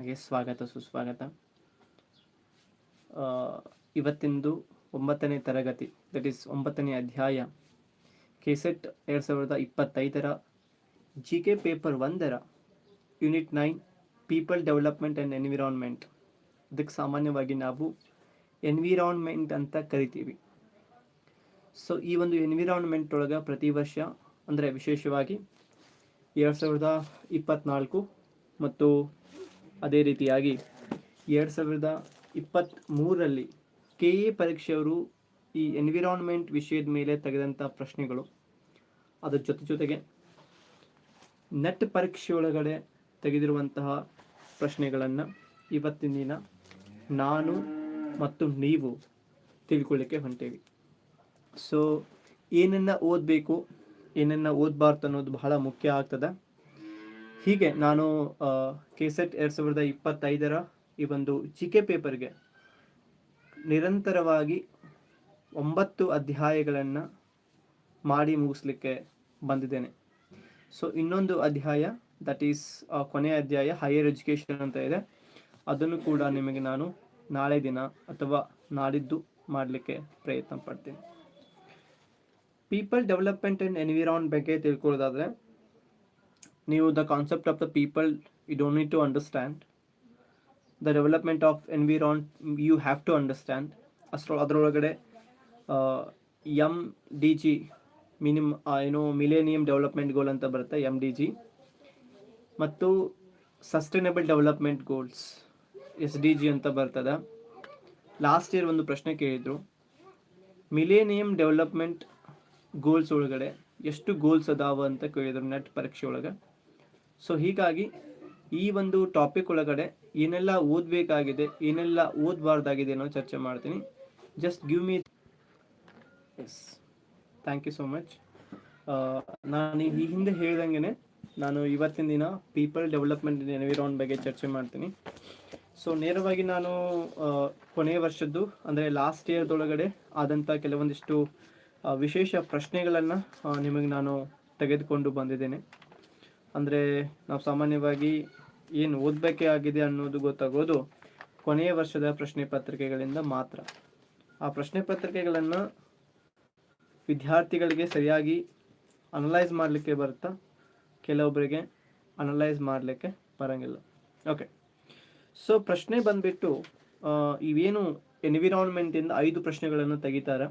ಹಾಗೆ ಸ್ವಾಗತ, ಸುಸ್ವಾಗತ. ಇವತ್ತಿಂದು ಒಂಬತ್ತನೇ ತರಗತಿ ದಟ್ ಈಸ್ ಒಂಬತ್ತನೇ ಅಧ್ಯಾಯ, ಕೆಸೆಟ್ ಎರಡು ಸಾವಿರದ ಇಪ್ಪತ್ತೈದರ ಜಿ ಕೆ ಪೇಪರ್ ಒಂದರ unit nine, people development and environment. ಇದಕ್ಕೆ ಸಾಮಾನ್ಯವಾಗಿ ನಾವು ಎನ್ವಿರಾನ್ಮೆಂಟ್ ಅಂತ ಕರಿತೀವಿ. ಸೊ ಈ ಒಂದು ಎನ್ವಿರಾನ್ಮೆಂಟ್ ಒಳಗೆ ಪ್ರತಿ ವರ್ಷ ಅಂದರೆ ವಿಶೇಷವಾಗಿ ಎರಡು ಸಾವಿರದ ಇಪ್ಪತ್ತ್ನಾಲ್ಕು ಮತ್ತು ಅದೇ ರೀತಿಯಾಗಿ ಎರಡು ಸಾವಿರದ ಇಪ್ಪತ್ತ್ಮೂರರಲ್ಲಿ ಕೆ ಎ ಪರೀಕ್ಷೆಯವರು ಈ ಎನ್ವಿರಾನ್ಮೆಂಟ್ ವಿಷಯದ ಮೇಲೆ ತೆಗೆದಂಥ ಪ್ರಶ್ನೆಗಳು. ಅದರ ಜೊತೆ ಜೊತೆಗೆ ನೆಟ್ ಪರೀಕ್ಷೆಯೊಳಗಡೆ ತೆಗೆದಿರುವಂತಹ ಪ್ರಶ್ನೆಗಳನ್ನು ಇವತ್ತಿನ ದಿನ ನಾನು ಮತ್ತು ನೀವು ತಿಳ್ಕೊಳ್ಳಿಕ್ಕೆ ಹೊಂಟೇವಿ. ಸೊ ಏನನ್ನು ಓದಬೇಕು, ಏನನ್ನು ಓದಬಾರ್ದು ಅನ್ನೋದು ಬಹಳ ಮುಖ್ಯ ಆಗ್ತದೆ. ಹೀಗೆ ನಾನು ಕೆ ಸೆಟ್ ಎರಡು ಸಾವಿರದ ಇಪ್ಪತ್ತೈದರ ಈ ಒಂದು ಜಿ ಕೆ ಪೇಪರ್ಗೆ ನಿರಂತರವಾಗಿ ಒಂಬತ್ತು ಅಧ್ಯಾಯಗಳನ್ನು ಮಾಡಿ ಮುಗಿಸ್ಲಿಕ್ಕೆ ಬಂದಿದ್ದೇನೆ. ಸೊ ಇನ್ನೊಂದು ಅಧ್ಯಾಯ ದಟ್ ಈಸ್ ಕೊನೆಯ ಅಧ್ಯಾಯ ಹೈಯರ್ ಎಜುಕೇಷನ್ ಅಂತ ಇದೆ. ಅದನ್ನು ಕೂಡ ನಿಮಗೆ ನಾನು ನಾಳೆ ದಿನ ಅಥವಾ ನಾಡಿದ್ದು ಮಾಡಲಿಕ್ಕೆ ಪ್ರಯತ್ನ ಪಡ್ತೀನಿ. ಪೀಪಲ್ ಡೆವಲಪ್ಮೆಂಟ್ ಆ್ಯಂಡ್ ಎನ್ವಿರಾನ್ ಬಗ್ಗೆ ತಿಳ್ಕೊಳ್ಳೋದಾದರೆ, ನೀವು the concept of the people you don't need to understand the development of environ you have to understand ಅಷ್ಟರ ಅದರೊಳಗಡೆ ಎಂ ಡಿ ಜಿ ಮಿನಿಮ್ ಏನು ಮಿಲೇನಿಯಂ ಡೆವಲಪ್ಮೆಂಟ್ ಗೋಲ್ ಅಂತ ಬರುತ್ತೆ ಎಂ ಡಿ ಜಿ ಮತ್ತು sustainable development goals S D G ಅಂತ ಬರ್ತದೆ. Last year ಒಂದು ಪ್ರಶ್ನೆ ಕೇಳಿದರು. ಮಿಲೇನಿಯಂ ಡೆವಲಪ್ಮೆಂಟ್ ಗೋಲ್ಸ್ ಒಳಗಡೆ ಎಷ್ಟು ಗೋಲ್ಸ್ ಅದಾವ ಅಂತ ಕೇಳಿದರು ನೆಟ್ ಪರೀಕ್ಷೆ ಒಳಗೆ. ಸೊ ಹೀಗಾಗಿ ಈ ಒಂದು ಟಾಪಿಕ್ ಒಳಗಡೆ ಏನೆಲ್ಲ ಓದಬೇಕಾಗಿದೆ, ಏನೆಲ್ಲ ಓದಬಾರ್ದಾಗಿದೆ ಅನ್ನೋ ಚರ್ಚೆ ಮಾಡ್ತೀನಿ. Just give me S thank you so much ನಾನು ಈ ಹಿಂದೆ ಹೇಳ್ದಂಗೆ ನಾನು ಇವತ್ತಿನ ದಿನ ಪೀಪಲ್ ಡೆವಲಪ್ಮೆಂಟ್ ಎನ್ವಿರಾನ್ ಬಗ್ಗೆ ಚರ್ಚೆ ಮಾಡ್ತೀನಿ. ಸೊ ನೇರವಾಗಿ ನಾನು ಕೊನೆಯ ವರ್ಷದ್ದು, ಅಂದರೆ ಲಾಸ್ಟ್ ಇಯರ್ದೊಳಗಡೆ ಆದಂಥ ಕೆಲವೊಂದಿಷ್ಟು ವಿಶೇಷ ಪ್ರಶ್ನೆಗಳನ್ನು ನಿಮಗೆ ನಾನು ತೆಗೆದುಕೊಂಡು ಬಂದಿದ್ದೇನೆ. ಅಂದರೆ ನಾವು ಸಾಮಾನ್ಯವಾಗಿ ಏನು ಓದಬೇಕೇ ಆಗಿದೆ ಅನ್ನೋದು ಗೊತ್ತಾಗೋದು ಕೊನೆಯ ವರ್ಷದ ಪ್ರಶ್ನೆ ಪತ್ರಿಕೆಗಳಿಂದ ಮಾತ್ರ. ಆ ಪ್ರಶ್ನೆ ಪತ್ರಿಕೆಗಳನ್ನು ವಿದ್ಯಾರ್ಥಿಗಳಿಗೆ ಸರಿಯಾಗಿ ಅನಲೈಸ್ ಮಾಡಲಿಕ್ಕೆ ಬರುತ್ತಾ? ಕೆಲವೊಬ್ಬರಿಗೆ ಅನಲೈಸ್ ಮಾಡಲಿಕ್ಕೆ ಬರೋಂಗಿಲ್ಲ. ಓಕೆ ಸೊ ಪ್ರಶ್ನೆ ಬಂದ್ಬಿಟ್ಟು ಇವೇನು ಎನ್ವಿರಾನ್ಮೆಂಟಿಂದ ಐದು ಪ್ರಶ್ನೆಗಳನ್ನು ತೆಗಿತಾರೆ.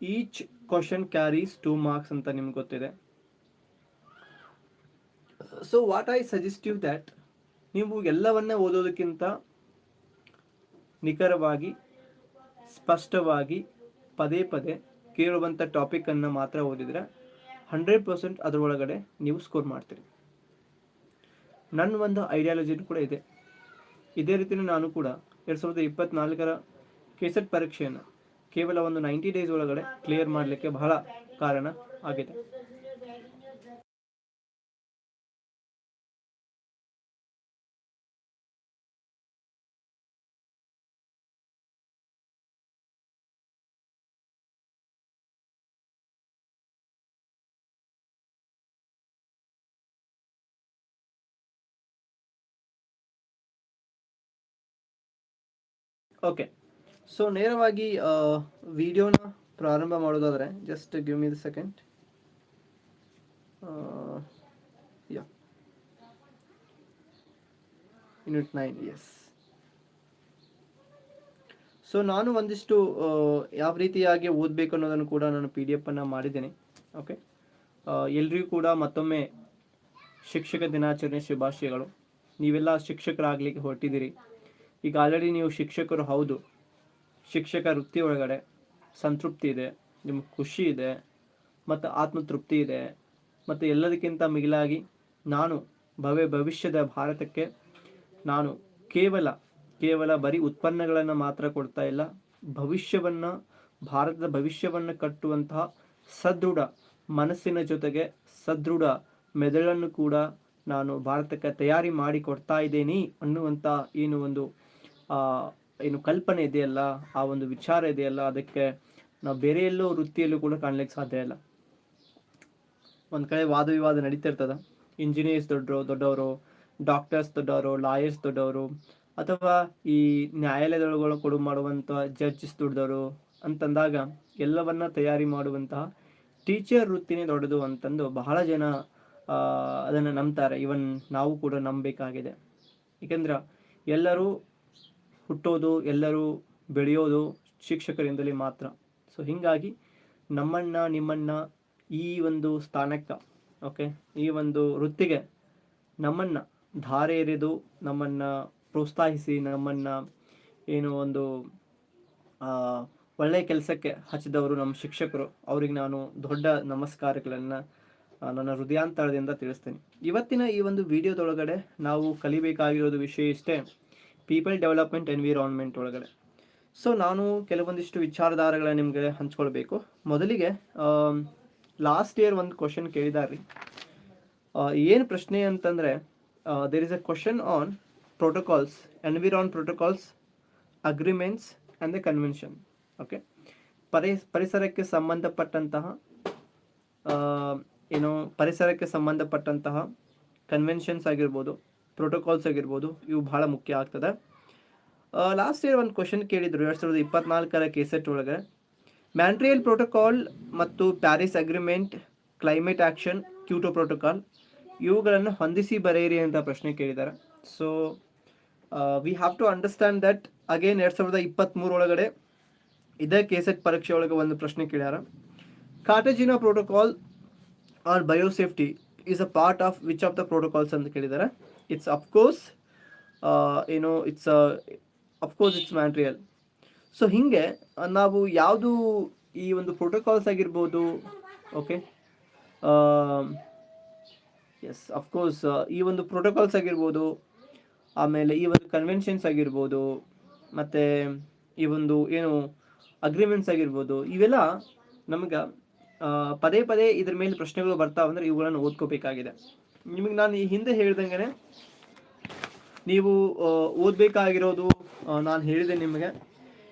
Each question carries two marks ಅಂತ ನಿಮ್ಗೆ ಗೊತ್ತಿದೆ. So what I suggest you that ನೀವು ಎಲ್ಲವನ್ನ ಓದೋದಕ್ಕಿಂತ ನಿಖರವಾಗಿ, ಸ್ಪಷ್ಟವಾಗಿ, ಪದೇ ಪದೇ ಕೇಳುವಂಥ ಟಾಪಿಕನ್ನು ಮಾತ್ರ ಓದಿದರೆ ಹಂಡ್ರೆಡ್ ಪರ್ಸೆಂಟ್ ಅದರೊಳಗಡೆ ನೀವು ಸ್ಕೋರ್ ಮಾಡ್ತೀರಿ. ನನ್ನ ಒಂದು ಐಡಿಯಾಲಜಿ ಕೂಡ ಇದೆ. ಇದೇ ರೀತಿಯೇ ನಾನು ಕೂಡ ಎರಡು ಸಾವಿರದ ಇಪ್ಪತ್ನಾಲ್ಕರ ಕೆಸೆಟ್ ಪರೀಕ್ಷೆಯನ್ನು ಕೇವಲ ಒಂದು ನೈಂಟಿ ಡೇಸ್ ಒಳಗಡೆ ಕ್ಲಿಯರ್ ಮಾಡಲಿಕ್ಕೆ ಬಹಳ ಕಾರಣ ಆಗಿದೆ. ಓಕೆ ಸೊ ನೇರವಾಗಿ ವಿಡಿಯೋನ ಪ್ರಾರಂಭ ಮಾಡೋದಾದರೆ just give me the second yeah unit nine S so ನಾನು ಒಂದಿಷ್ಟು ಯಾವ ರೀತಿಯಾಗಿ ಓದಬೇಕು ಅನ್ನೋದನ್ನು ಕೂಡ ನಾನು ಪಿ ಡಿ ಎಫನ್ನು ಮಾಡಿದ್ದೇನೆ. ಓಕೆ ಎಲ್ರಿಗೂ ಕೂಡ ಮತ್ತೊಮ್ಮೆ ಶಿಕ್ಷಕ ದಿನಾಚರಣೆ ಶುಭಾಶಯಗಳು. ನೀವೆಲ್ಲ ಶಿಕ್ಷಕರಾಗಲಿಕ್ಕೆ ಹೊರಟಿದ್ದೀರಿ. ಈಗ ಆಲ್ರೆಡಿ ನೀವು ಶಿಕ್ಷಕರು ಹೌದು. ಶಿಕ್ಷಕ ವೃತ್ತಿ ಒಳಗಡೆ ಸಂತೃಪ್ತಿ ಇದೆ, ನಿಮ್ಗೆ ಖುಷಿ ಇದೆ, ಮತ್ತು ಆತ್ಮತೃಪ್ತಿ ಇದೆ, ಮತ್ತು ಎಲ್ಲದಕ್ಕಿಂತ ಮಿಗಿಲಾಗಿ ನಾನು ಭವ್ಯ ಭವಿಷ್ಯದ ಭಾರತಕ್ಕೆ ನಾನು ಕೇವಲ ಕೇವಲ ಬರೀ ಉತ್ಪನ್ನಗಳನ್ನು ಮಾತ್ರ ಕೊಡ್ತಾ ಇಲ್ಲ, ಭವಿಷ್ಯವನ್ನು, ಭಾರತದ ಭವಿಷ್ಯವನ್ನು ಕಟ್ಟುವಂತಹ ಸದೃಢ ಮನಸ್ಸಿನ ಜೊತೆಗೆ ಸದೃಢ ಮೆದುಳನ್ನು ಕೂಡ ನಾನು ಭಾರತಕ್ಕೆ ತಯಾರಿ ಮಾಡಿ ಕೊಡ್ತಾ ಇದ್ದೀನಿ ಅನ್ನುವಂಥ ಏನು ಒಂದು ಏನು ಕಲ್ಪನೆ ಇದೆಯಲ್ಲ, ಆ ಒಂದು ವಿಚಾರ ಇದೆಯಲ್ಲ, ಅದಕ್ಕೆ ನಾವು ಬೇರೆ ಎಲ್ಲೋ ವೃತ್ತಿಯಲ್ಲೂ ಕೂಡ ಕಾಣ್ಲಿಕ್ಕೆ ಸಾಧ್ಯ ಇಲ್ಲ. ಒಂದು ಕಡೆ ವಾದ ವಿವಾದ ನಡೀತಾ ಇರ್ತದೆ ಇಂಜಿನಿಯರ್ಸ್ ದೊಡ್ಡರು, ದೊಡ್ಡವರು ಡಾಕ್ಟರ್ಸ್ ದೊಡ್ಡವರು ಲಾಯರ್ಸ್ ದೊಡ್ಡವರು, ಅಥವಾ ಈ ನ್ಯಾಯಾಲಯದೊಳಗಳು ಕೊಡು ಮಾಡುವಂಥ ಜಡ್ಜಸ್ ದೊಡ್ಡವರು ಅಂತಂದಾಗ ಎಲ್ಲವನ್ನ ತಯಾರಿ ಮಾಡುವಂತಹ ಟೀಚರ್ ವೃತ್ತಿನೇ ದೊಡ್ಡದು ಅಂತಂದು ಬಹಳ ಜನ ಅದನ್ನು ನಂಬ್ತಾರೆ. ಇವನ್ ನಾವು ಕೂಡ ನಂಬಬೇಕಾಗಿದೆ. ಏಕೆಂದ್ರೆ ಎಲ್ಲರೂ ಹುಟ್ಟೋದು, ಎಲ್ಲರೂ ಬೆಳೆಯೋದು ಶಿಕ್ಷಕರಿಂದಲೇ ಮಾತ್ರ. ಸೊ ಹೀಗಾಗಿ ನಮ್ಮಣ್ಣ, ನಿಮ್ಮಣ್ಣ ಈ ಒಂದು ಸ್ಥಾನಕ್ಕೆ ಓಕೆ ಈ ಒಂದು ವೃತ್ತಿಗೆ ನಮ್ಮನ್ನು ಧಾರೆ ಎರೆದು ನಮ್ಮನ್ನು ಪ್ರೋತ್ಸಾಹಿಸಿ ನಮ್ಮನ್ನು ಏನು ಒಂದು ಒಳ್ಳೆಯ ಕೆಲಸಕ್ಕೆ ಹಚ್ಚಿದವರು ನಮ್ಮ ಶಿಕ್ಷಕರು. ಅವ್ರಿಗೆ ನಾನು ದೊಡ್ಡ ನಮಸ್ಕಾರಗಳನ್ನು ನನ್ನ ಹೃದಯಾಂತರದಿಂದ ತಿಳಿಸ್ತೇನೆ. ಇವತ್ತಿನ ಈ ಒಂದು ವಿಡಿಯೋದೊಳಗಡೆ ನಾವು ಕಲಿಬೇಕಾಗಿರೋದು ವಿಷಯ ಇಷ್ಟೇ. ಪೀಪಲ್ ಡೆವಲಪ್ಮೆಂಟ್ ಎನ್ವಿರಾನ್ಮೆಂಟ್ ಒಳಗಡೆ. ಸೊ ನಾನು ಕೆಲವೊಂದಿಷ್ಟು ವಿಚಾರಧಾರೆಗಳ ನಿಮಗೆ ಹಂಚ್ಕೊಳ್ಬೇಕು. ಮೊದಲಿಗೆ ಲಾಸ್ಟ್ ಇಯರ್ ಒಂದು ಕ್ವಶನ್ ಕೇಳಿದಾರ್ರಿ. ಏನು ಪ್ರಶ್ನೆ ಅಂತಂದರೆ there is a question on protocols environ protocols agreements and the convention okay ಪರಿ, ಪರಿಸರಕ್ಕೆ ಸಂಬಂಧಪಟ್ಟಂತಹ ಏನು ಪರಿಸರಕ್ಕೆ ಸಂಬಂಧಪಟ್ಟಂತಹ ಕನ್ವೆನ್ಷನ್ಸ್ ಆಗಿರ್ಬೋದು. ಪ್ರೋಟೋಕಾಲ್ಸ್ ಆಗಿರ್ಬೋದು, ಇವು ಭಾಳ ಮುಖ್ಯ ಆಗ್ತದೆ. ಲಾಸ್ಟ್ ಇಯರ್ ಒಂದು ಕ್ವಶನ್ ಕೇಳಿದ್ರು, ಎರಡು ಸಾವಿರದ ಇಪ್ಪತ್ನಾಲ್ಕರ ಕೇಸೆಟ್ ಒಳಗೆ. ಮ್ಯಾಂಟ್ರಿಯಲ್ ಪ್ರೋಟೋಕಾಲ್ ಮತ್ತು Paris agreement climate action Kyoto protocol ಇವುಗಳನ್ನು ಹೊಂದಿಸಿ ಬರೆಯಿರಿ ಅಂತ ಪ್ರಶ್ನೆ ಕೇಳಿದ್ದಾರೆ. So we have to understand that again ಎರಡು ಸಾವಿರದ ಇಪ್ಪತ್ತ್ಮೂರು ಒಳಗಡೆ ಇದೇ ಕೆಸೆಟ್ ಪರೀಕ್ಷೆ ಒಳಗೆ ಒಂದು ಪ್ರಶ್ನೆ ಕೇಳ್ಯಾರ. Cartagena protocol or biosafety is a part of which of the protocols ಅಂತ ಕೇಳಿದ್ದಾರೆ. ಇಟ್ಸ್ ಅಫ್ಕೋರ್ಸ್ ಏನು it's course it's material so ಹೀಗೆ ನಾವು ಯಾವುದು ಈ ಒಂದು ಪ್ರೋಟೋಕಾಲ್ಸ್ ಆಗಿರ್ಬೋದು ಓಕೆ ಎಸ್ ಅಫ್ಕೋರ್ಸ್ ಈ ಒಂದು ಪ್ರೋಟೋಕಾಲ್ಸ್ ಆಗಿರ್ಬೋದು, ಆಮೇಲೆ ಈ ಒಂದು ಕನ್ವೆನ್ಷನ್ಸ್ ಆಗಿರ್ಬೋದು, ಮತ್ತು ಈ ಒಂದು ಏನು ಅಗ್ರಿಮೆಂಟ್ಸ್ ಆಗಿರ್ಬೋದು, ಇವೆಲ್ಲ ನಮ್ಗೆ ಪದೇ ಪದೇ ಇದ್ರ ಮೇಲೆ ಪ್ರಶ್ನೆಗಳು ಬರ್ತಾವಂದ್ರೆ ಇವುಗಳನ್ನು ಓದ್ಕೋಬೇಕಾಗಿದೆ. ನಿಮಗೆ ನಾನು ಈ ಹಿಂದೆ ಹೇಳ್ದಂಗೆ ನೀವು ಓದಬೇಕಾಗಿರೋದು ನಾನು ಹೇಳಿದೆ ನಿಮಗೆ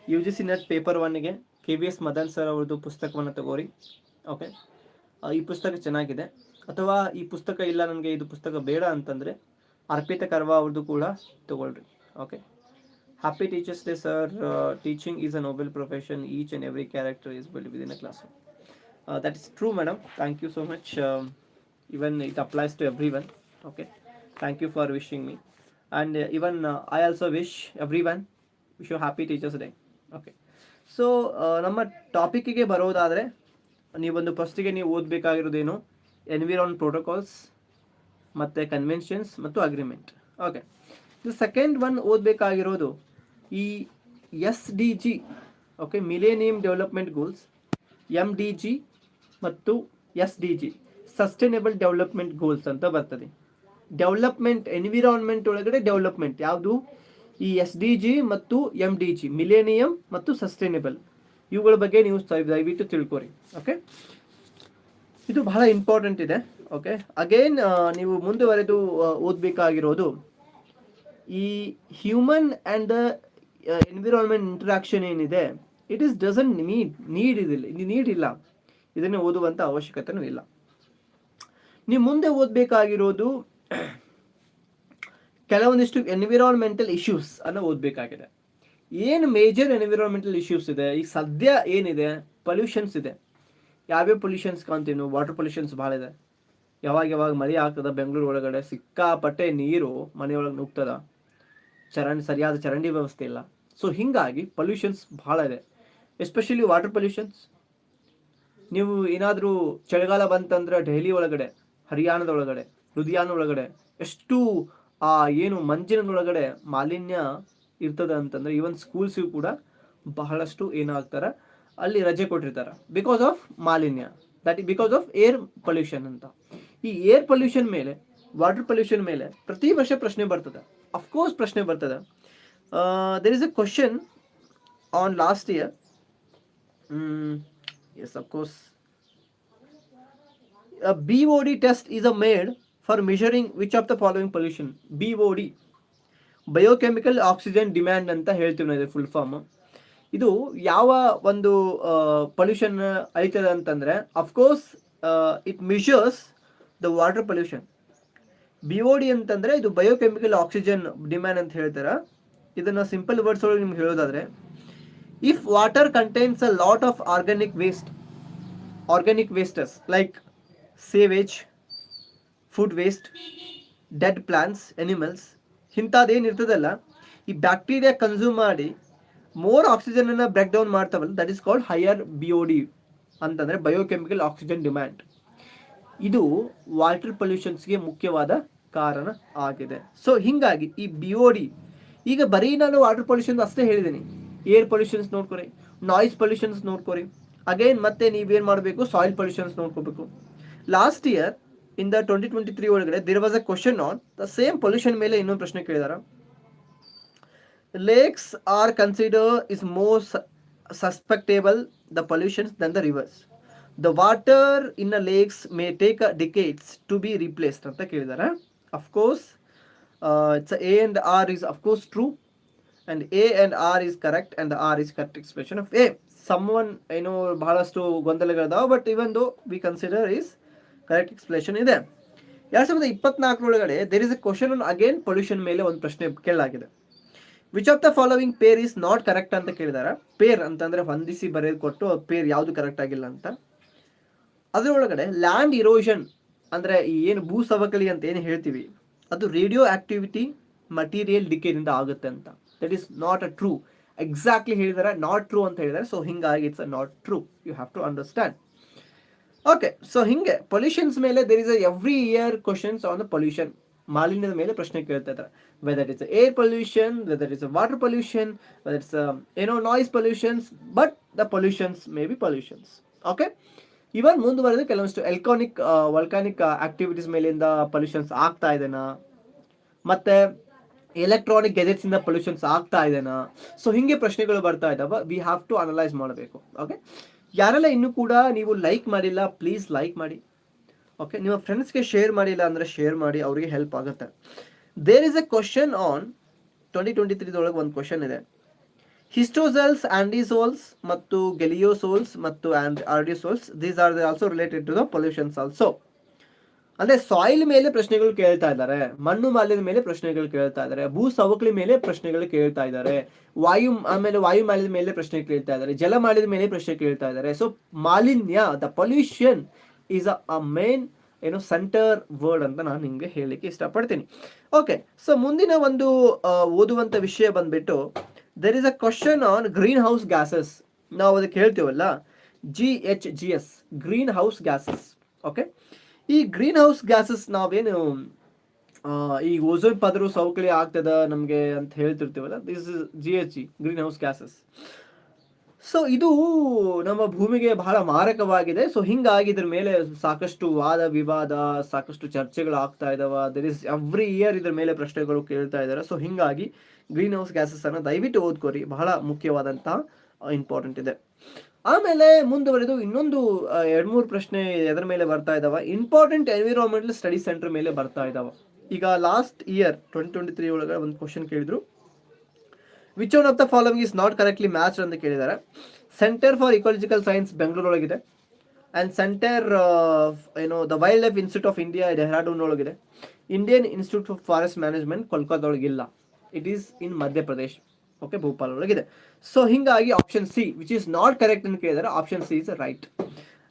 U G C NET paper ಒನ್ಗೆ K V S Madan sir ಅವ್ರದ್ದು ಪುಸ್ತಕವನ್ನು ತಗೋರಿ ಓಕೆ ಈ ಪುಸ್ತಕ ಚೆನ್ನಾಗಿದೆ. ಅಥವಾ ಈ ಪುಸ್ತಕ ಇಲ್ಲ ನನಗೆ, ಇದು ಪುಸ್ತಕ ಬೇಡ ಅಂತಂದರೆ ಅರ್ಪಿತ ಕರ್ವಾ ಅವ್ರದ್ದು ಕೂಡ ತಗೊಳ್ರಿ okay happy teachers day sir teaching is a noble profession each and every character is build within a class that is true madam thank you so much even it applies to every one okay thank you for wishing and and even I also wish every one wish you happy teachers day okay so ನಮ್ಮ ಟಾಪಿಕ್ಕಿಗೆ ಬರೋದಾದರೆ, ನೀವೊಂದು ಫಸ್ಟಿಗೆ ನೀವು ಓದಬೇಕಾಗಿರೋದೇನು? ಎನ್ವಿರಾನ್ protocols ಮತ್ತು conventions ಮತ್ತು agreement okay second one ಓದಬೇಕಾಗಿರೋದು, ಈ S D G okay millennium development goals M D G ಮತ್ತು S D G sustainable development goals ಅಂತ ಬರ್ತದೆ. ಡೆವಲಪ್ಮೆಂಟ್ ಎನ್ವಿರಾನ್ಮೆಂಟ್ ಒಳಗಡೆ ಡೆವಲಪ್ಮೆಂಟ್ ಯಾವುದು? ಈ ಎಸ್ ಡಿ ಜಿ ಮತ್ತು ಎಂ ಡಿ ಜಿ ಮಿಲೇನಿಯಂ ಮತ್ತು ಸಸ್ಟೈನೇಬಲ್ ಇವುಗಳ ಬಗ್ಗೆ ನೀವು ದಯವಿಟ್ಟು ತಿಳ್ಕೊರಿ ಓಕೆ ಇದು ಬಹಳ ಇಂಪಾರ್ಟೆಂಟ್ ಇದೆ ಓಕೆ ಅಗೇನ್ ನೀವು ಮುಂದುವರೆದು ಓದಬೇಕಾಗಿರೋದು, ಈ human and the environment interaction ಏನಿದೆ it is doesn't need need ಇದಿಲ್ಲ ನೀಡ್ ಇಲ್ಲ ಇದನ್ನೇ ಓದುವಂಥ ಅವಶ್ಯಕತೆನೂ ಇಲ್ಲ. ನೀವು ಮುಂದೆ ಓದಬೇಕಾಗಿರೋದು ಕೆಲವೊಂದಿಷ್ಟು ಎನ್ವಿರಾನ್ಮೆಂಟಲ್ ಇಶ್ಯೂಸ್ ಅನ್ನು ಓದಬೇಕಾಗಿದೆ. ಏನು ಮೇಜರ್ ಎನ್ವಿರಾನ್ಮೆಂಟಲ್ ಇಶ್ಯೂಸ್ ಇದೆ? ಈಗ ಸದ್ಯ ಏನಿದೆ? ಪೊಲ್ಯೂಷನ್ಸ್ ಇದೆ. ಯಾವ್ಯಾವ ಪೊಲ್ಯೂಷನ್ಸ್ ಕಾಣ್ತೀವಿ ವಾಟರ್ ಪೊಲ್ಯೂಷನ್ಸ್ ಭಾಳ ಇದೆ. ಯಾವಾಗ ಯಾವಾಗ ಮಳೆ ಆಗ್ತದ? ಬೆಂಗಳೂರು ಒಳಗಡೆ ಸಿಕ್ಕಾಪಟ್ಟೆ ನೀರು ಮನೆಯೊಳಗೆ ನುಗ್ತದ. ಚರಂಡಿ, ಸರಿಯಾದ ಚರಂಡಿ ವ್ಯವಸ್ಥೆ ಇಲ್ಲ. ಸೊ ಹೀಗಾಗಿ ಪೊಲ್ಯೂಷನ್ಸ್ ಭಾಳ ಇದೆ. ಎಸ್ಪೆಷಲಿ ವಾಟರ್ ಪೊಲ್ಯೂಷನ್ಸ್ ನೀವು ಏನಾದರೂ ಚಳಿಗಾಲ ಬಂತಂದ್ರೆ ಡೆಹಲಿ ಒಳಗಡೆ ಹರಿಯಾಣದ ಒಳಗಡೆ ಲುಧಿಯಾನ ಒಳಗಡೆ ಎಷ್ಟು, ಆ, ಏನು ಮಂಜಿನದೊಳಗಡೆ ಮಾಲಿನ್ಯ ಇರ್ತದೆ ಅಂತಂದ್ರೆ ಈವನ್ ಸ್ಕೂಲ್ಸಿಗೂ ಕೂಡ ಬಹಳಷ್ಟು ಏನಾಗ್ತಾರೆ, ಅಲ್ಲಿ ರಜೆ ಕೊಟ್ಟಿರ್ತಾರೆ. ಬಿಕಾಸ್ ಆಫ್ ಮಾಲಿನ್ಯ. That because of air pollution ಅಂತ. ಈ ಏರ್ ಪೊಲ್ಯೂಷನ್ ಮೇಲೆ ವಾಟರ್ ಪೊಲ್ಯೂಷನ್ ಮೇಲೆ ಪ್ರತಿ ವರ್ಷ ಪ್ರಶ್ನೆ ಬರ್ತದೆ. ಅಫ್ಕೋರ್ಸ್ ಪ್ರಶ್ನೆ ಬರ್ತದೆ. There is a question on last year S of course B BOD D test is a made for which which of the pollution? D biochemical oxygen demand ಅಂತ ಹೇಳ್ತೀವಿ ನಾವು ಫುಲ್ ಫಾರ್ಮ್ ಇದು ಯಾವ ಒಂದು ಪೊಲ್ಯೂಷನ್ ಅಳಿತದೆ ಅಂತಂದರೆ of course it measures the water pollution B O D ಅಂತಂದರೆ ಇದು ಬಯೋಕೆಮಿಕಲ್ ಆಕ್ಸಿಜನ್ ಡಿಮ್ಯಾಂಡ್ ಅಂತ ಹೇಳ್ತಾರೆ. ಇದನ್ನು ಸಿಂಪಲ್ ವರ್ಡ್ಸ್ ಒಳಗೆ ನಿಮ್ಗೆ ಹೇಳೋದಾದರೆ if water contains a lot of organic waste organic wastes like sewage food waste dead plants animals ಇಂಥದ್ದೇನು ಇರ್ತದಲ್ಲ, ಈ ಬ್ಯಾಕ್ಟೀರಿಯಾ ಕನ್ಸ್ಯೂಮ್ ಮಾಡಿ ಮೋರ್ ಆಕ್ಸಿಜನನ್ನು break down ಮಾಡ್ತಾವಲ್ಲ that is called higher B O D ಅಂತಂದರೆ biochemical oxygen demand ಇದು water ಪೊಲ್ಯೂಷನ್ಸ್ಗೆ ಮುಖ್ಯವಾದ ಕಾರಣ ಆಗಿದೆ. ಸೊ ಹೀಗಾಗಿ ಈ ಬಿ ಒ ಡಿ ಈಗ ಬರೀ ನಾನು ವಾಟರ್ ಪೊಲ್ಯೂಷನ್ ಅಷ್ಟೇ ಹೇಳಿದ್ದೀನಿ ಏರ್ ಪೊಲ್ಯೂಷನ್ಸ್ ನೋಡ್ಕೊರಿ ನಾಯ್ಸ್ ಪೊಲ್ಯೂಷನ್ಸ್ ನೋಡ್ಕೊರಿ ಅಗೈನ್ ಮತ್ತೆ ನೀವೇನು ಮಾಡಬೇಕು ಸಾಯಿಲ್ ಪೊಲ್ಯೂಷನ್ಸ್ ನೋಡ್ಕೋಬೇಕು. Last year in the twenty twenty three ಒಳಗಡೆ there was a question on the same pollution ಮೇಲೆ ಇನ್ನೊಂದು ಪ್ರಶ್ನೆ ಕೇಳಿದಾರ. Lakes are consider is more susceptible the pollutions than the rivers the water in a lakes may take a decades to be replaced ಅಂತ ಕೇಳಿದ್ದಾರೆ of course it's A and R is of course true and A and R is correct and R is correct expression of a some one ಏನೋ ಬಹಳಷ್ಟು ಗೊಂದಲಗಳಿದಾವೆ but even though we consider is correct explanation ಇದೆ. ಎರಡ್ ಸಾವಿರದ ಇಪ್ಪತ್ನಾಲ್ಕರೊಳಗಡೆ there is a question on again pollution ಮೇಲೆ ಒಂದು ಪ್ರಶ್ನೆ ಕೇಳಲಾಗಿದೆ. Which of the following pair is not correct ಅಂತ ಕೇಳಿದಾರೆ? ಪೇರ್ ಅಂತಂದ್ರೆ ಹೊಂದಿಸಿ ಬರೆದು ಕೊಟ್ಟು ಪೇರ್ ಯಾವುದು ಕರೆಕ್ಟ್ ಆಗಿಲ್ಲ ಅಂತ. ಅದರೊಳಗಡೆ ಲ್ಯಾಂಡ್ ಇರೋಷನ್ ಅಂದ್ರೆ ಈ ಏನು ಭೂ ಸವಕಳಿ ಅಂತ ಏನು ಹೇಳ್ತೀವಿ? ಅದು ರೇಡಿಯೋ ಆಕ್ಟಿವಿಟಿ ಮಟೀರಿಯಲ್ ಡಿಕೇನಿಂದ ಆಗುತ್ತೆ ಅಂತ. That is not a true exactly ಹೇಳಿದಾರೆ? ನಾಟ್ ಟ್ರೂ ಅಂತ ಹೇಳಿದಾರೆ. ಸೊ ಹಿಂಗಾಗಿ it's a not true you have to understand okay so ಹಿಂಗೆ ಪೊಲ್ಯೂಷನ್ಸ್ ಮೇಲೆ there is every year questions on the pollution ಮಾಲಿನ್ಯದ ಮೇಲೆ ಪ್ರಶ್ನೆ ಕೇಳ್ತಾ ಇದ್ದಾರೆ. Whether it's air pollution whether it's water pollution whether it's ಏನೋ noise pollutions but the pollutions may be pollutions okay even ಮುಂದುವರೆದು ಕೆಲವೊಂದಷ್ಟು ಎಲ್ಕಾನಿಕ್ ವಲ್ಕಾನಿಕ್ ಆಕ್ಟಿವಿಟೀಸ್ ಮೇಲಿಂದ ಪೊಲ್ಯೂಷನ್ಸ್ ಆಗ್ತಾ ಇದೆನಾ? ಮತ್ತೆ ಎಲೆಕ್ಟ್ರಾನಿಕ್ ಗೆಜೆಟ್ಸ್ ಇಂದ ಪೊಲ್ಯೂಷನ್ಸ್ ಆಗ್ತಾ ಇದೆನಾ? ಸೊ ಹಿಂಗೆ ಪ್ರಶ್ನೆಗಳು ಬರ್ತಾ ಇದ್ದಾವೆ. ವಿ ಹ್ಯಾವ್ ಟು ಅನಲೈಸ್ ಮಾಡಬೇಕು. ಓಕೆ ಯಾರೆಲ್ಲ ಇನ್ನೂ ಕೂಡ ನೀವು ಲೈಕ್ ಮಾಡಿಲ್ಲ ಪ್ಲೀಸ್ ಲೈಕ್ ಮಾಡಿ. ಓಕೆ ನಿಮ್ಮ ಫ್ರೆಂಡ್ಸ್ಗೆ ಶೇರ್ ಮಾಡಿಲ್ಲ ಅಂದರೆ ಶೇರ್ ಮಾಡಿ, ಅವರಿಗೆ ಹೆಲ್ಪ್ ಆಗುತ್ತೆ. There is a question on twenty twenty ತ್ರೀದೊಳಗೆ ಒಂದು ಕ್ವಶನ್ ಇದೆ. ಹಿಸ್ಟೋಸಲ್ಸ್ ಆಂಡಿಸೋಲ್ಸ್ ಮತ್ತು ಗೆಲಿಯೋಸೋಲ್ಸ್ ಮತ್ತು aridisols these are also related to the pollutions also ಅಂದ್ರೆ ಸಾಯಿಲ್ ಮೇಲೆ ಪ್ರಶ್ನೆಗಳು ಕೇಳ್ತಾ ಇದ್ದಾರೆ, ಮಣ್ಣು ಮಾಲಿನ್ಯದ ಮೇಲೆ ಪ್ರಶ್ನೆಗಳು ಕೇಳ್ತಾ ಇದ್ದಾರೆ, ಭೂ ಸವಕಳಿ ಮೇಲೆ ಪ್ರಶ್ನೆಗಳು ಕೇಳ್ತಾ ಇದ್ದಾರೆ, ವಾಯು, ಆಮೇಲೆ ವಾಯು ಮಾಲಿನ್ಯದ ಮೇಲೆ ಪ್ರಶ್ನೆ ಕೇಳ್ತಾ ಇದ್ದಾರೆ, ಜಲ ಮಾಲಿನ್ಯದ ಮೇಲೆ ಪ್ರಶ್ನೆ ಕೇಳ್ತಾ ಇದ್ದಾರೆ. ಸೊ ಮಾಲಿನ್ಯ the pollution is a main ಏನು ಸೆಂಟರ್ ವರ್ಡ್ ಅಂತ ನಾನು ನಿಮಗೆ ಹೇಳಲಿಕ್ಕೆ ಇಷ್ಟಪಡ್ತೀನಿ. ಓಕೆ ಸೊ ಮುಂದಿನ ಒಂದು ಓದುವಂಥ ವಿಷಯ ಬಂದ್ಬಿಟ್ಟು there is a question on green house gases ನಾವು ಅದಕ್ಕೆ ಹೇಳ್ತೀವಲ್ಲ G H G S green house gases okay ಈ ಗ್ರೀನ್ ಹೌಸ್ ಗ್ಯಾಸಸ್ ನಾವೇನು ಈ ಓಝೋನ್ ಪದರು ಸವಕಳಿ ಆಗ್ತದ ನಮಗೆ ಅಂತ ಹೇಳ್ತಿರ್ತೀವಲ್ಲ this is G H E green house gases so ಇದು ನಮ್ಮ ಭೂಮಿಗೆ ಬಹಳ ಮಾರಕವಾಗಿದೆ. ಸೊ ಹಿಂಗಾಗಿ ಇದ್ರ ಮೇಲೆ ಸಾಕಷ್ಟು ವಾದ ವಿವಾದ, ಸಾಕಷ್ಟು ಚರ್ಚೆಗಳು ಆಗ್ತಾ ಇದಾವ. ದರ್ ಇಸ್ ಎವ್ರಿ ಇಯರ್ ಇದ್ರ ಮೇಲೆ ಪ್ರಶ್ನೆಗಳು ಕೇಳ್ತಾ ಇದ್ದಾರೆ ಸೊ ಹಿಂಗಾಗಿ ಗ್ರೀನ್ ಹೌಸ್ ಗ್ಯಾಸಸ್ ಅನ್ನು ದಯವಿಟ್ಟು ಓದ್ಕೋರಿ. ಬಹಳ ಮುಖ್ಯವಾದಂತಹ ಇಂಪಾರ್ಟೆಂಟ್ ಇದೆ. ಆಮೇಲೆ ಮುಂದುವರೆದು ಇನ್ನೊಂದು ಎರಡ್ ಮೂರು ಪ್ರಶ್ನೆ ಎದ್ರ ಮೇಲೆ ಬರ್ತಾ ಇದಾವ? ಇಂಪಾರ್ಟೆಂಟ್ ಎನ್ವಿರಾನ್ಮೆಂಟಲ್ ಸ್ಟಡಿ ಸೆಂಟರ್ ಮೇಲೆ ಬರ್ತಾ ಇದಾವ. ಈಗ last year twenty twenty three ಒಳಗೆ ಒಂದು ಕ್ವಶನ್ ಕೇಳಿದ್ರು. Which one of the following is not correctly match ಅಂತ ಕೇಳಿದ್ದಾರೆ centre for ecological science Bengaluru ಒಳಗಿದೆ. And centre ಏನು the wild life institute of India Dehradun ಒಳಗಿದೆ. Indian institute of forest management Kolkata ಒಳಗಿಲ್ಲ it is in Madhya Pradesh okay Bhopal ಒಳಗಿದೆ so ಹಿಂಗಾಗಿ option C which is not correct ಅಂತ ಕೇಳಿದರೆ option C is right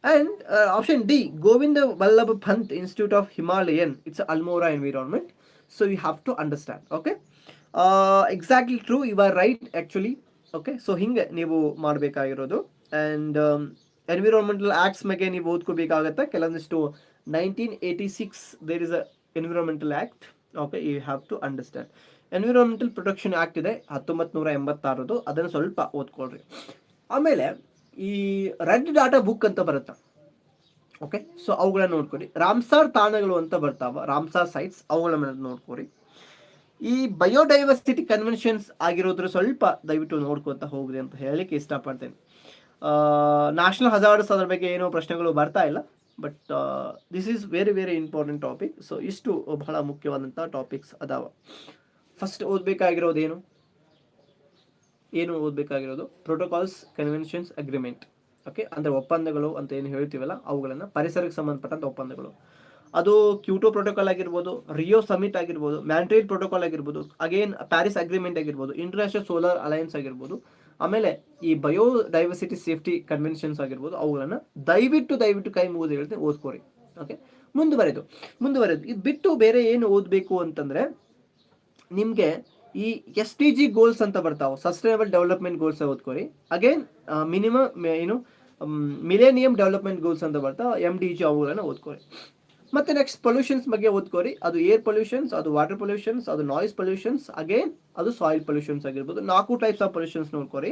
and option D Govind Vallabh Pant institute of Himalayan it's Almora environment so you have to understand okay exactly true you are right actually okay so ಹಿಂಗೆ ನೀವು ಮಾಡಬೇಕಾಗಿರೋದು. And environmental acts ಬಗ್ಗೆ ನೀವು ಓದ್ಕೋಬೇಕಾಗತ್ತೆ. ಕೆಲವೊಂದಿಷ್ಟು nineteen eighty six there is a environmental act okay you have to understand environmental protection act ಇದೆ ಹತ್ತೊಂಬತ್ತು ನೂರ ಎಂಬತ್ತಾರದು ಅದನ್ನು ಸ್ವಲ್ಪ ಓದ್ಕೊಳ್ರಿ. ಆಮೇಲೆ ಈ ರೆಡ್ ಡಾಟಾ ಬುಕ್ ಅಂತ ಬರುತ್ತೆ? ಓಕೆ ಸೊ ಅವುಗಳನ್ನ ನೋಡ್ಕೊಡಿ ರಾಮ್ಸಾರ್ ತಾಣಗಳು ಅಂತ ಬರ್ತಾವ, ರಾಮ್ಸಾರ್ ಸೈಟ್ಸ್ ಅವುಗಳ ಮೇಲೆ ನೋಡ್ಕೊರಿ. ಈ ಬಯೋಡೈವರ್ಸಿಟಿ ಕನ್ವೆನ್ಷನ್ಸ್ ಆಗಿರೋದ್ರ ಸ್ವಲ್ಪ ದಯವಿಟ್ಟು ನೋಡ್ಕೊತ ಹೋಗ್ರಿ ಅಂತ ಹೇಳಲಿಕ್ಕೆ ಇಷ್ಟಪಡ್ತೇನೆ. ನ್ಯಾಷನಲ್ ಹಜಾರ್ಡ್ಸ್ ಅದರ ಬಗ್ಗೆ ಏನೋ ಪ್ರಶ್ನೆಗಳು ಬರ್ತಾ ಇಲ್ಲ but this is very very important topic so ಇಷ್ಟು ಬಹಳ ಮುಖ್ಯವಾದಂಥ ಟಾಪಿಕ್ಸ್ ಅದಾವ. ಫಸ್ಟ್ ಓದಬೇಕಾಗಿರೋದು ಏನು ಏನು ಓದಬೇಕಾಗಿರೋದು? ಪ್ರೋಟೋಕಾಲ್ಸ್ ಕನ್ವೆನ್ಷನ್ಸ್ ಅಗ್ರಿಮೆಂಟ್ ಓಕೆ ಅಂದರೆ ಒಪ್ಪಂದಗಳು ಅಂತ ಏನು ಹೇಳ್ತೀವಲ್ಲ, ಅವುಗಳನ್ನು ಪರಿಸರಕ್ಕೆ ಸಂಬಂಧಪಟ್ಟಂಥ ಒಪ್ಪಂದಗಳು. ಅದು ಕ್ಯೂಟೋ ಪ್ರೋಟೋಕಾಲ್ ಆಗಿರ್ಬೋದು ರಿಯೋ ಸಮಿಟ್ ಆಗಿರ್ಬೋದು ಮ್ಯಾಂಟ್ರೇಟ್ ಪ್ರೋಟೋಕಾಲ್ ಆಗಿರ್ಬೋದು ಅಗೇನ್ ಪ್ಯಾರಿಸ್ ಅಗ್ರಿಮೆಂಟ್ ಆಗಿರ್ಬೋದು ಇಂಟರ್ನ್ಯಾಷನಲ್ ಸೋಲಾರ್ ಅಲಯನ್ಸ್ ಆಗಿರ್ಬೋದು, ಆಮೇಲೆ ಈ ಬಯೋ ಡೈವರ್ಸಿಟಿ ಸೇಫ್ಟಿ ಕನ್ವೆನ್ಷನ್ಸ್ ಆಗಿರ್ಬೋದು, ಅವುಗಳನ್ನು ದಯವಿಟ್ಟು ದಯವಿಟ್ಟು ಕೈ ಮುಗಿದು ಹೇಳ್ತೀನಿ, ಓದ್ಕೋರಿ. ಓಕೆ ಮುಂದುವರೆದು. ಮುಂದುವರೆದು. ಇದು ಬಿಟ್ಟು ಬೇರೆ ಏನು ಓದಬೇಕು ಅಂತಂದ್ರೆ ನಿಮಗೆ ಈ ಎಸ್ ಟಿ ಜಿ ಗೋಲ್ಸ್ ಅಂತ ಬರ್ತಾವೆ ಸಸ್ಟೈನಬಲ್ ಡೆವಲಪ್ಮೆಂಟ್ ಗೋಲ್ಸ್ ಓದ್ಕೋರಿ. ಅಗೇನ್ ಮಿನಿಮಮ್ ಏನು ಮಿಲೇನಿಯಂ ಡೆವಲಪ್ಮೆಂಟ್ ಗೋಲ್ಸ್ ಅಂತ ಬರ್ತಾವೆ ಎಂ ಡಿ ಜಿ ಅವುಗಳನ್ನ ಓದ್ಕೋರಿ. ಮತ್ತೆ ನೆಕ್ಸ್ಟ್ ಪೊಲ್ಯೂಷನ್ಸ್ ಬಗ್ಗೆ ಓದ್ಕೋರಿ. ಅದು ಏರ್ ಪೊಲ್ಯೂಷನ್ಸ್ ಅದು ವಾಟರ್ ಪೊಲ್ಯೂಷನ್ಸ್ ಅದು ನಾಯ್ಸ್ ಪೊಲ್ಯೂಷನ್ಸ್ ಅಗೇನ್ ಅದು ಸಾಯಿಲ್ ಪೊಲ್ಯೂಷನ್ಸ್ ಆಗಿರ್ಬೋದು. ನಾಲ್ಕು ಟೈಪ್ಸ್ ಆಫ್ ಪೊಲ್ಯೂಷನ್ಸ್ ನೋಡ್ಕೋರಿ.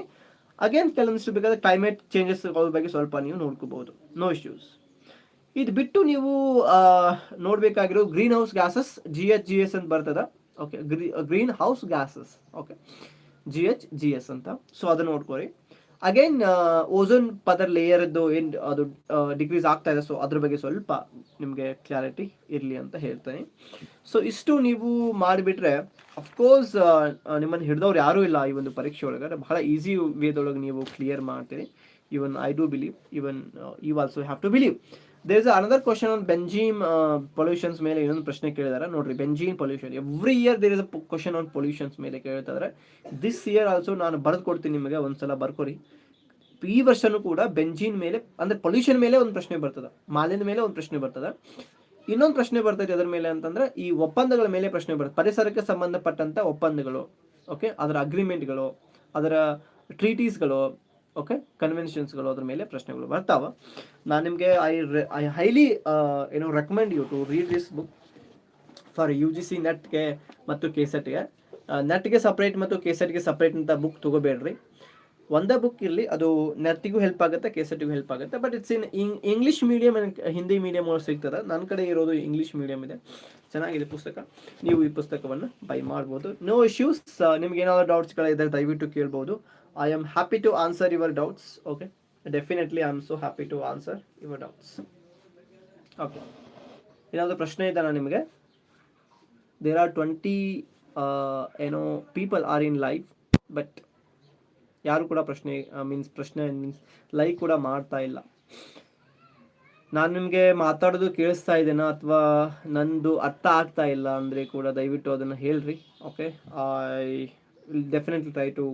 ಅಗೇನ್ ಕೆಲವೊಂದಿಷ್ಟು ಬೇಕಾದ್ರೆ ಕ್ಲೈಮೇಟ್ ಚೇಂಜಸ್ ಬಗ್ಗೆ ಸ್ವಲ್ಪ ನೀವು ನೋಡ್ಕೋಬಹುದು. ನೋ ಇಶ್ಯೂಸ್ ಇದು ಬಿಟ್ಟು ನೀವು ನೋಡಬೇಕಾಗಿರೋ green house gases G H G S ಅಂತ ಬರ್ತದ. Okay green house gases okay G H G S ಅಂತ. ಸೊ ಅದನ್ನ ನೋಡ್ಕೊರಿ. ಅಗೇನ್ ಓಝೋನ್ ಪದರ್ ಲೇಯರ್ದು ಏನು, ಅದು ಡಿಕ್ರೀಸ್ ಆಗ್ತಾ ಇದೆ. ಸೊ ಅದ್ರ ಬಗ್ಗೆ ಸ್ವಲ್ಪ ನಿಮಗೆ ಕ್ಲಾರಿಟಿ ಇರಲಿ ಅಂತ ಹೇಳ್ತೇನೆ. ಸೊ ಇಷ್ಟು ನೀವು ಮಾಡಿಬಿಟ್ರೆ ಅಫ್ಕೋರ್ಸ್ ನಿಮ್ಮನ್ನು ಹಿಡಿದವ್ರು ಯಾರೂ ಇಲ್ಲ ಈ ಒಂದು ಪರೀಕ್ಷೆ ಒಳಗಡೆ ಬಹಳ ಈಸಿ ವೇದೊಳಗೆ ನೀವು ಕ್ಲಿಯರ್ ಮಾಡ್ತೀರಿ. Even I do believe even you also have to believe there is another question on benzene pollutions ಮೇಲೆ ಇನ್ನೊಂದು ಪ್ರಶ್ನೆ ಕೇಳಿದಾರೆ. ನೋಡ್ರಿ benzene pollution every year there is a question on pollutions ಮೇಲೆ ಕೇಳ್ತಾರೆ ದಿಸ್ ಇಯರ್ ಆಲ್ಸೋ ನಾನು ಬರೆದು ಕೊಡ್ತೀನಿ ನಿಮಗೆ ಒಂದ್ಸಲ ಬರ್ಕೊರಿ ಈ ವರ್ಷನೂ ಕೂಡ ಬೆಂಜೀನ್ ಮೇಲೆ, ಅಂದ್ರೆ ಪೊಲ್ಯೂಷನ್ ಮೇಲೆ ಒಂದು ಪ್ರಶ್ನೆ ಬರ್ತದೆ. ಮಾಲಿನ್ಯ ಮೇಲೆ ಒಂದು ಪ್ರಶ್ನೆ ಬರ್ತದೆ. ಇನ್ನೊಂದು ಪ್ರಶ್ನೆ ಬರ್ತೈತೆ ಅದರ ಮೇಲೆ ಅಂತಂದ್ರೆ ಈ ಒಪ್ಪಂದಗಳ ಮೇಲೆ ಪ್ರಶ್ನೆ ಬರ್ತದೆ. ಪರಿಸರಕ್ಕೆ ಸಂಬಂಧಪಟ್ಟಂತ ಒಪ್ಪಂದಗಳು ಓಕೆ ಅದರ ಅಗ್ರಿಮೆಂಟ್ಗಳು ಅದರ ಟ್ರೀಟೀಸ್ಗಳು ಓಕೆ ಕನ್ವೆನ್ಷನ್ಸ್ಗಳು ಅದ್ರ ಮೇಲೆ ಪ್ರಶ್ನೆಗಳು ಬರ್ತಾವ. ನಾನು ನಿಮಗೆ ಐ ಐ ಹೈಲಿ ಏನೋ recommend you to read this book for U G C ನೆಟ್ಗೆ ಮತ್ತು ಕೆ ಸೆಟ್ಗೆ ನೆಟ್ಗೆ ಸಪ್ರೇಟ್ ಮತ್ತು ಕೆ ಸೆಟ್ಗೆ ಸಪ್ರೇಟ್ ಅಂತ ಬುಕ್ ತೊಗೋಬೇಡ್ರಿ. ಒಂದೇ ಬುಕ್ ಇರಲಿ, ಅದು ನೆಟ್ಟಿಗೂ ಹೆಲ್ಪ್ ಆಗುತ್ತೆ ಕೆ ಸೆಟ್ಗೂ ಹೆಲ್ಪ್ ಆಗುತ್ತೆ but it's in English medium Hindi medium ಒಳಗೆ ಸಿಗ್ತದೆ. ನನ್ನ ಕಡೆ ಇರೋದು ಇಂಗ್ಲೀಷ್ ಮೀಡಿಯಮ್ ಇದೆ. ಚೆನ್ನಾಗಿದೆ ಪುಸ್ತಕ. ನೀವು ಈ ಪುಸ್ತಕವನ್ನು ಬೈ ಮಾಡ್ಬೋದು. ನೋ ಇಶ್ಯೂಸ್ ನಿಮ್ಗೆ ಏನಾದರೂ ಡೌಟ್ಸ್ಗಳಿದ್ದರೆ ದಯವಿಟ್ಟು ಕೇಳ್ಬೋದು. I am happy to answer your doubts okay definitely I am so happy to answer your doubts okay ಏನಾದರೂ ಪ್ರಶ್ನೆ ಇದೆಯಾ ನಿಮಗೆ. ದೇರ್ ಆರ್ ಟ್ವೆಂಟಿ ಏನೋ people are in life but ಯಾರು ಕೂಡ ಪ್ರಶ್ನೆ ಮೀನ್ಸ್ ಪ್ರಶ್ನೆ ಮೀನ್ಸ್ ಲೈಕ್ ಕೂಡ ಮಾಡ್ತಾ ಇಲ್ಲ. ನಾನು ನಿಮಗೆ ಮಾತಾಡೋದು ಕೇಳಿಸ್ತಾ ಇದ್ದೇನಾ ಅಥವಾ ನಂದು ಅರ್ಥ ಆಗ್ತಾ ಇಲ್ಲ ಅಂದರೆ ಕೂಡ ದಯವಿಟ್ಟು ಅದನ್ನು ಹೇಳ್ರಿ okay I will definitely try to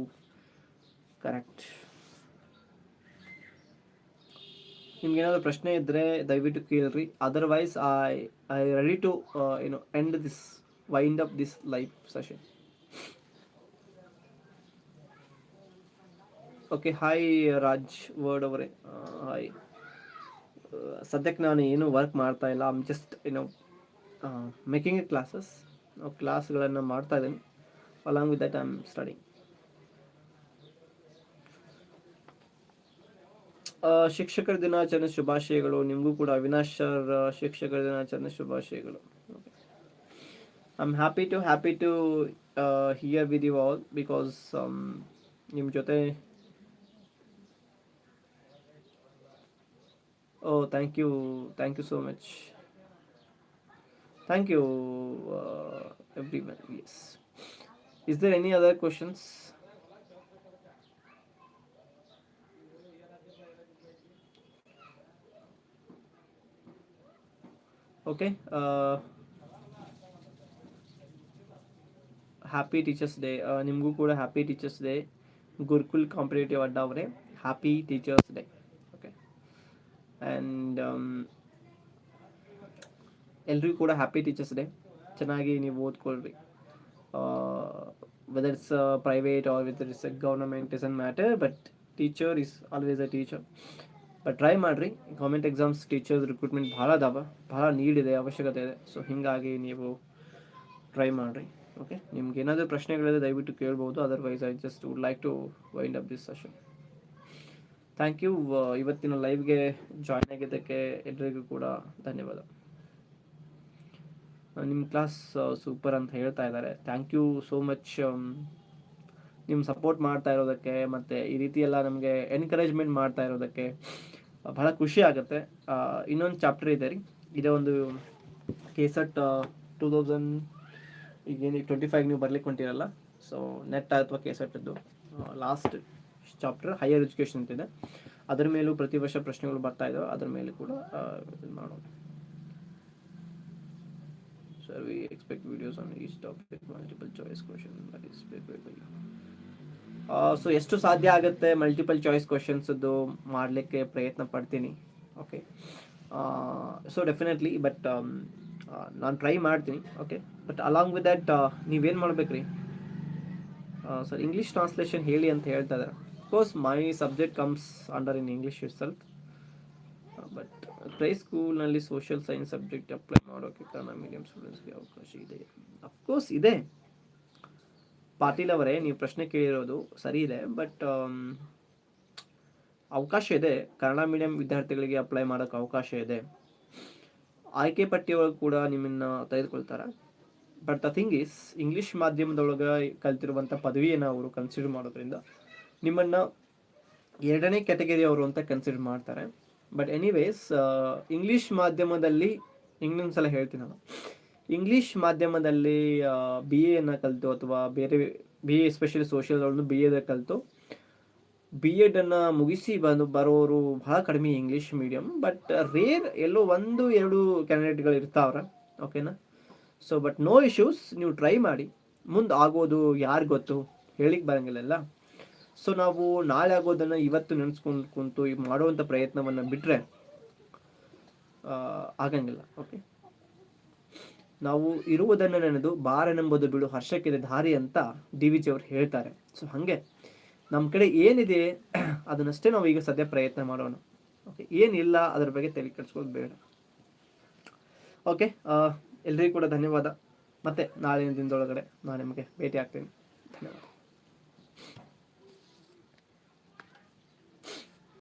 correct. ನಿಮ್ಗೇನಾದರೂ ಪ್ರಶ್ನೆ ಇದ್ದರೆ ದಯವಿಟ್ಟು ಕೇಳ್ರಿ. Otherwise I I ready to ಏನು end this wind up this life session okay hi Raj word ಅವರೇ. ಹಾಯ್ ಸದ್ಯಕ್ಕೆ ನಾನು ಏನು ವರ್ಕ್ ಮಾಡ್ತಾ ಇಲ್ಲ. ಐಮ್ ಜಸ್ಟ್ ಏನೋ ಮೇಕಿಂಗ್ ಕ್ಲಾಸಸ್ ಕ್ಲಾಸ್ಗಳನ್ನು ಮಾಡ್ತಾ ಇದ್ದೀನಿ. Along with that I am study ಶಿಕ್ಷಕರ ದಿನಾಚರಣೆ ಶುಭಾಶಯಗಳು ನಿಮಗೂ ಕೂಡ ಅವಿನಾಶ್ ಸರ್ ಶಿಕ್ಷಕರ ದಿನಾಚರಣೆ ಶುಭಾಶಯಗಳು I am happy to happy to hear with you all because ನಿಮ್ಮ ಜೊತೆ Oh, thank you. Thank you so much. Thank you, uh, everyone. Yes. Is there any other questions? Uh, happy teachers day ನಿಮಗೂ ಕೂಡ happy teachers day Gurukul competitive ಅಡ್ಡ ಅವರೇ happy teachers day and um, ಎಲ್ರಿಗೂ ಕೂಡ happy teachers day ಚೆನ್ನಾಗಿ ನೀವು ಓದ್ಕೊಳ್ರಿ. Whether it's private or whether it's government is an matter but teacher is always a teacher but try ಮಾಡಿರಿ. Government exams teachers recruitment ಭಾಳ ಅದಾವ. ಭಾಳ ನೀಡ್ ಇದೆ, ಅವಶ್ಯಕತೆ ಇದೆ. ಸೊ ಹೀಗಾಗಿ ನೀವು ಟ್ರೈ ಮಾಡಿರಿ. ಓಕೆ ನಿಮ್ಗೆ ಏನಾದರೂ ಪ್ರಶ್ನೆಗಳಿದೆ ದಯವಿಟ್ಟು ಕೇಳ್ಬೋದು. Otherwise I just would like to wind up this session thank you ಇವತ್ತಿನ ಲೈವ್ಗೆ ಜಾಯ್ನ್ ಆಗಿದ್ದಕ್ಕೆ ಎಲ್ರಿಗೂ ಕೂಡ ಧನ್ಯವಾದ. ನಿಮ್ಮ ಕ್ಲಾಸ್ ಸೂಪರ್ ಅಂತ ಹೇಳ್ತಾ ಇದ್ದಾರೆ. ಥ್ಯಾಂಕ್ ಯು ಸೋ ಮಚ್ ನಿಮ್ಮ ಸಪೋರ್ಟ್ ಮಾಡ್ತಾ ಇರೋದಕ್ಕೆ ಮತ್ತು ಈ ರೀತಿ ಎಲ್ಲ ನಮಗೆ ಎನ್ಕರೇಜ್ಮೆಂಟ್ ಮಾಡ್ತಾ ಇರೋದಕ್ಕೆ ಬಹಳ ಖುಷಿ ಆಗುತ್ತೆ. ಇನ್ನೊಂದು ಚಾಪ್ಟರ್ ಇದೆ ರೀ. ಇದೇ ಒಂದು ಕೇಸಟ್ ಟೂ ತೌಸಂಡ್ ಈಗೇನು ಟ್ವೆಂಟಿ ಫೈವ್ ನೀವು ಬರ್ಲಿಕ್ಕೆ ಹೊಂಟಿರಲ್ಲ. ಸೊ ನೆಟ್ ಅಥವಾ ಕೇಸಟ್ಟದ್ದು ಲಾಸ್ಟ್ ಚಾಪ್ಟರ್ ಹೈಯರ್ ಎಜುಕೇಷನ್ ಅಂತಿದೆ ಅದರ ಮೇಲೂ ಪ್ರತಿ ವರ್ಷ ಪ್ರಶ್ನೆಗಳು ಬರ್ತಾ ಇದಾವೆ. ಅದರ ಮೇಲೆ ಕೂಡ ಇದು ಮಾಡೋಣ. Sir we expect videos on this topic multiple choice question so ಎಷ್ಟು ಸಾಧ್ಯ ಆಗುತ್ತೆ ಮಲ್ಟಿಪಲ್ ಚಾಯ್ಸ್ ಕ್ವಶನ್ಸದ್ದು ಮಾಡಲಿಕ್ಕೆ ಪ್ರಯತ್ನ ಪಡ್ತೀನಿ. ಓಕೆ ಸೊ ಡೆಫಿನೆಟ್ಲಿ ಬಟ್ ನಾನು ಟ್ರೈ ಮಾಡ್ತೀನಿ. Okay but along with that ನೀವೇನು ಮಾಡ್ಬೇಕ್ರಿ? ಸರ್ ಇಂಗ್ಲೀಷ್ ಟ್ರಾನ್ಸ್ಲೇಷನ್ ಹೇಳಿ ಅಂತ ಹೇಳ್ತಾ ಇದ್ದಾರೆ course my subject comes under in English itself but ಪ್ರೈ ಸ್ಕೂಲ್ನಲ್ಲಿ ಸೋಷಿಯಲ್ ಸೈನ್ಸ್ ಸಬ್ಜೆಕ್ಟ್ ಅಪ್ಲೈ ಮಾಡೋಕ್ಕೆ ಕನ್ನಡ ಮೀಡಿಯಂ ಸ್ಟೂಡೆಂಟ್ಸ್ಗೆ ಅವಕಾಶ ಇದೆ. ಅಫ್ಕೋರ್ಸ್ ಇದೆ. ಪಾಟೀಲ್ ಅವರೇ ನೀವು ಪ್ರಶ್ನೆ ಕೇಳಿರೋದು ಸರಿ ಇದೆ ಬಟ್ ಅವಕಾಶ ಇದೆ. ಕನ್ನಡ ಮೀಡಿಯಂ ವಿದ್ಯಾರ್ಥಿಗಳಿಗೆ ಅಪ್ಲೈ ಮಾಡೋಕ್ಕೆ ಅವಕಾಶ ಇದೆ. ಆಯ್ಕೆ ಪಟ್ಟಿಯೊಳಗೆ ಕೂಡ ನಿಮ್ಮನ್ನು ತೆಗೆದುಕೊಳ್ತಾರೆ. But the thing is English ಮಾಧ್ಯಮದೊಳಗೆ ಕಲ್ತಿರುವಂಥ ಪದವಿಯನ್ನು ಅವರು ಕನ್ಸಿಡರ್ ಮಾಡೋದ್ರಿಂದ ನಿಮ್ಮನ್ನು ಎರಡನೇ ಕ್ಯಾಟಗರಿ ಅವರು ಅಂತ ಕನ್ಸಿಡರ್ ಮಾಡ್ತಾರೆ. ಬಟ್ ಎನಿವೇಸ್ ಇಂಗ್ಲೀಷ್ ಮಾಧ್ಯಮದಲ್ಲಿ ಇನ್ನೊಂದು ಸಲ ಹೇಳ್ತೀನಿ ನಾನು. ಇಂಗ್ಲೀಷ್ ಮಾಧ್ಯಮದಲ್ಲಿ ಬಿ ಎನ ಕಲಿತು ಅಥವಾ ಬೇರೆ B A especially social B ಎದ ಕಲಿತು. ಬಿ ಎಡನ್ನು ಮುಗಿಸಿ ಬಂದು ಬರೋರು ಬಹಳ ಕಡಿಮೆ ಇಂಗ್ಲೀಷ್ ಮೀಡಿಯಮ್ ಬಟ್ ರೇರ್ ಎಲ್ಲೋ ಒಂದು, ಎರಡು ಕ್ಯಾಂಡಿಡೇಟ್ಗಳು ಇರ್ತಾವ್ರೆ ಓಕೆನಾ ಸೊ ಬಟ್ ನೋ ಇಶ್ಯೂಸ್ ನೀವು ಟ್ರೈ ಮಾಡಿ. ಮುಂದೆ ಆಗೋದು ಯಾರು ಗೊತ್ತು? ಹೇಳಿಕ್ಕೆ ಬರಂಗಿಲ್ಲಲ್ಲ ಸೊ ನಾವು ನಾಳೆ ಆಗೋದನ್ನು ಇವತ್ತು ನೆನೆಸ್ಕೊಂಡು ಕುಂತು ಮಾಡುವಂಥ ಪ್ರಯತ್ನವನ್ನು ಬಿಟ್ಟರೆ ಆಗಂಗಿಲ್ಲ ಓಕೆ ನಾವು ಇರುವುದನ್ನು ನೆನೆದು ಬಾರನೆಂಬುದು ಬಿಡು, ಹರ್ಷಕ್ಕಿದೆ ದಾರಿ ಅಂತ ಡಿ ವಿ ಜಿ ಅವರು ಹೇಳ್ತಾರೆ. ಸೊ ಹಾಗೆ ನಮ್ಮ ಕಡೆ ಏನಿದೆ, ಅದನ್ನಷ್ಟೇ ನಾವು ಈಗ ಸದ್ಯ ಪ್ರಯತ್ನ ಮಾಡೋಣ. ಓಕೆ ಏನಿಲ್ಲ, ಅದರ ಬಗ್ಗೆ ತಲೆ ಕೆಡಿಸ್ಕೊಳ್ಳೋದು ಬೇಡ. ಓಕೆ ಎಲ್ರಿಗೂ ಕೂಡ ಧನ್ಯವಾದ. ಮತ್ತೆ ನಾಳಿನ ದಿನದೊಳಗಡೆ ನಾನು ನಿಮಗೆ ಭೇಟಿ ಆಗ್ತೀನಿ. ಧನ್ಯವಾದ.